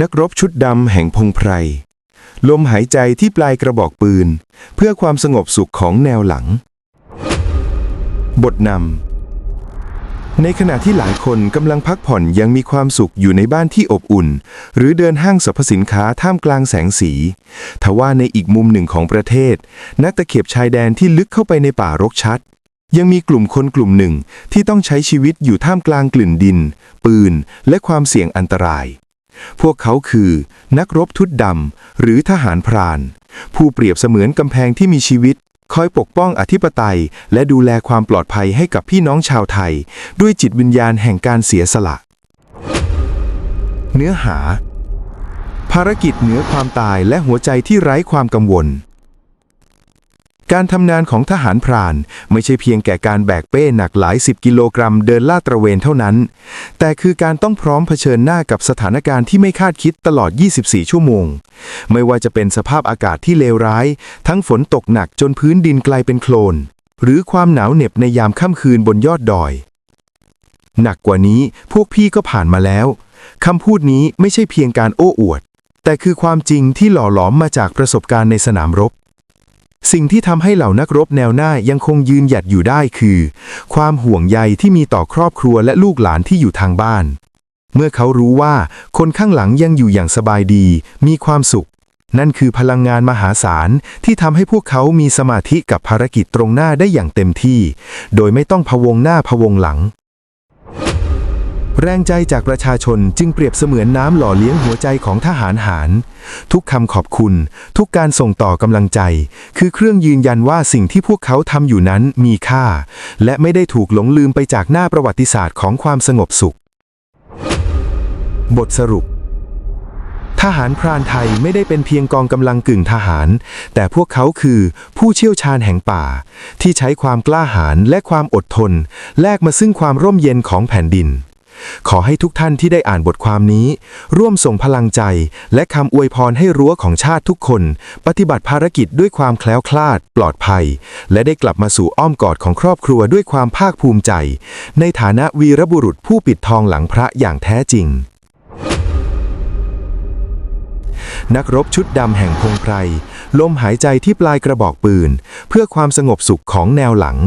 นักรบชุดดำแห่งพงไพร ลมหายใจที่ปลายกระบอกปืน เพื่อความสงบสุขของแนวหลัง บทนำในขณะที่หลายคนกำลังพักผ่อนยังมีความสุขอยู่ในบ้านที่อบอุ่น หรือเดินห้างสรรพสินค้าท่ามกลางแสงสี ทว่าในอีกมุมหนึ่งของประเทศ นักตะเข็บชายแดนที่ลึกเข้าไปในป่ารกชัดยังมีกลุ่มคนกลุ่มหนึ่งที่ต้องใช้ชีวิตอยู่ท่ามกลางกลิ่นดิน ปืน และความเสี่ยงอันตราย พวกเขาคือ นักรบทุดดำหรือทหารพราน ผู้เปรียบเสมือนกำแพงที่มีชีวิต คอยปกป้องอธิปไตย และดูแลความปลอดภัยให้กับพี่น้องชาวไทย ด้วยจิตวิญญาณแห่งการเสียสละ เนื้อหา ภารกิจเหนือความตายและหัวใจที่ไร้ความกังวล การทำงานของทหารพราน ไม่ใช่เพียงแก่การแบกเป้หนักหลายสิบกิโลกรัมเดินลาดตระเวนเท่านั้น แต่คือการต้องพร้อมเผชิญหน้ากับสถานการณ์ที่ไม่คาดคิดตลอด 24 ชั่วโมง ไม่ว่าจะเป็นสภาพอากาศที่เลวร้าย ทั้งฝนตกหนักจนพื้นดินกลายเป็นโคลน หรือความหนาวเหน็บในยามค่ำคืนบนยอดดอย หนักกว่านี้พวกพี่ก็ผ่านมาแล้วคำพูดนี้ไม่ใช่เพียงการโอ้อวด แต่คือความจริงที่หล่อหลอมมาจากประสบการณ์ในสนามรบ สิ่งที่ทำให้เหล่านักรบแนวหน้ายังคงยืนหยัดอยู่ได้คือ ความห่วงใยที่มีต่อครอบครัวและลูกหลานที่อยู่ทางบ้าน เมื่อเขารู้ว่าคนข้างหลังยังอยู่อย่างสบายดี มีความสุข นั่นคือพลังงานมหาศาลที่ทำให้พวกเขามีสมาธิกับภารกิจตรงหน้าได้อย่างเต็มที่ โดยไม่ต้องพะวงหน้าพะวงหลัง แรงใจจากประชาชนจึงเปรียบเสมือนน้ำหล่อเลี้ยงหัวใจของทหารหาร ทุกคำขอบคุณ ทุกการส่งต่อกำลังใจ คือเครื่องยืนยันว่าสิ่งที่พวกเขาทำอยู่นั้นมีค่า และไม่ได้ถูกหลงลืมไปจากหน้าประวัติศาสตร์ของความสงบสุข บทสรุป ทหารพรานไทยไม่ได้เป็นเพียงกองกำลังกึ่งทหาร แต่พวกเขาคือผู้เชี่ยวชาญแห่งป่า ที่ใช้ความกล้าหาญและความอดทน แลกมาซึ่งความร่มเย็นของแผ่นดิน ขอให้ทุกท่านที่ได้อ่านบทความนี้ ร่วมส่งพลังใจ และคำอวยพรให้รั้วของชาติทุกคน ปฏิบัติภารกิจด้วยความแคล้วคลาด ปลอดภัย และได้กลับมาสู่อ้อมกอดของครอบครัวด้วยความภาคภูมิใจ ในฐานะวีรบุรุษผู้ปิดทองหลังพระอย่างแท้จริง นักรบชุดดำแห่งพงไพรลมหายใจที่ปลายกระบอกปืน เพื่อความสงบสุขของแนวหลัง